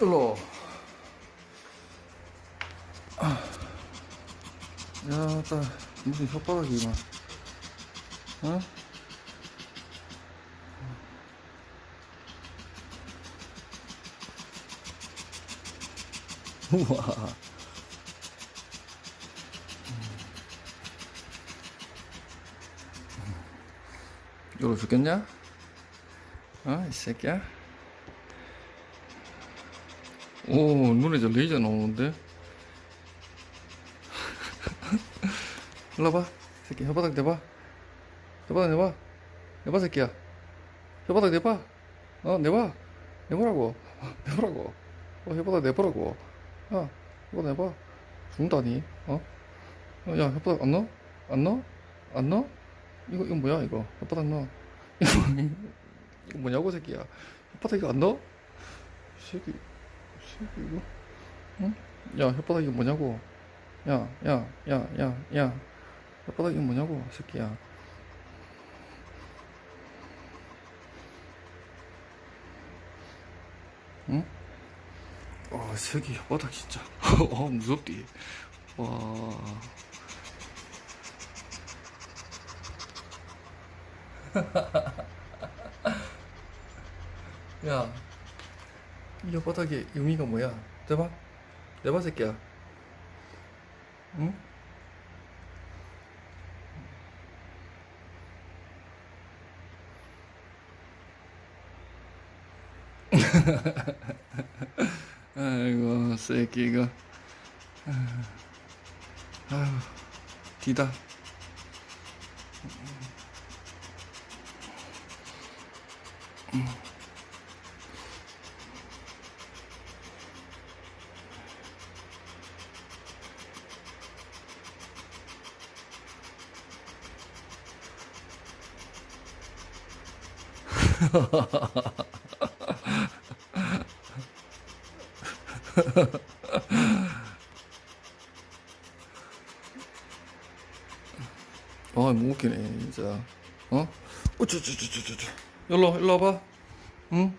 일로. 야, 따 무슨 혓바닥이 막. 어? 우와. 열어 죽겠냐? 어, 이 새끼야? 오, 눈에 저 레이저 나오는데? 일로 와봐. 새끼, 혓바닥 내봐. 혓바닥 내봐. 내봐, 새끼야. 혓바닥 내봐. 어, 내봐. 내보라고. 내보라고. 어, 혓바닥 내보라고. 야, 혓바닥 내봐. 죽는다니. 어? 어, 야, 혓바닥 안 넣어? 안 넣어? 안 넣어? 이거, 이거 뭐야, 이거? 혓바닥 넣어. 이거, 뭐냐고, 새끼야. 혓바닥 이거 안 넣어? 이 새끼, 이거. 응? 야, 혓바닥 이거 뭐냐고. 야, 야, 야, 야, 야. 혓바닥 이거 뭐냐고, 새끼야. 응? 와, 새끼 혓바닥 진짜. 어, 무섭디. 와. 야, 이 혓바닥의 의미가 뭐야? 대봐, 대봐 새끼야. 응? 아이고 새끼가. 아유, 디다. 아, 못 웃기네, 진짜. 어? 어쩌쩌쩌쩌쩌. 일로, 일로 와봐. 응?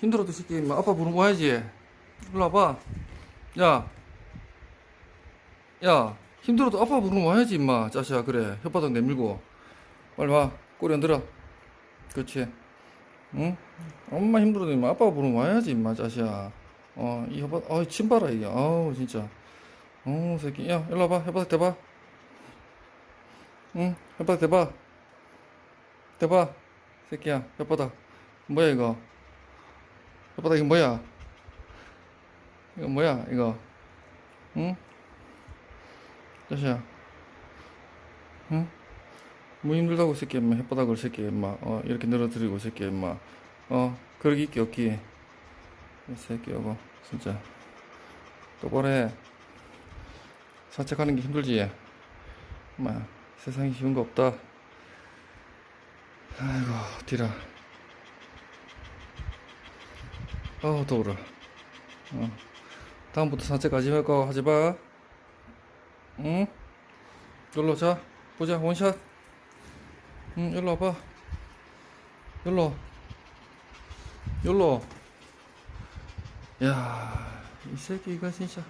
힘들어도 이 새끼, 막 아빠 부르고 와야지. 일로 와봐. 야. 야, 힘들어도 아빠 부르고 와야지, 임마. 자식아, 그래. 혓바닥 내밀고. 빨리 와. 꼬리 흔들어. 그렇지. 응? 엄마 힘들어도 임마 아빠 부르고 와야지, 임마, 자식아. 어, 이 혓바닥, 아, 침 봐라, 이게. 아우, 진짜. 어, 새끼. 야, 일로 와봐. 혓바닥 대봐. 응, 혓바닥 대봐. 대봐. 새끼야, 혓바닥. 뭐야, 이거? 혓바닥 이거 뭐야? 이거 뭐야, 이거? 응? 자식아. 응? 뭐 힘들다고, 새끼, 인마. 혓바닥을, 새끼, 인마. 어, 이렇게 늘어뜨리고, 새끼, 인마. 어, 그러기 있기 없기. 이 새끼, 여보. 진짜. 똑바로 해. 산책하는 게 힘들지? 인마. 세상에 쉬운 거 없다. 아이고, 디라. 아우, 더워라. 어. 다음부터 산책 가지 말고 하지 마. 응? 일로 자. 보자, 원샷. 응, 일로 와봐. 일로. 일로. 야, 이 새끼, 이거 진짜.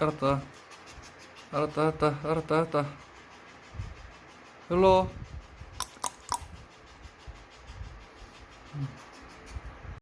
알았다. 알았다, 알았다, 알았다, 알았다. 일로.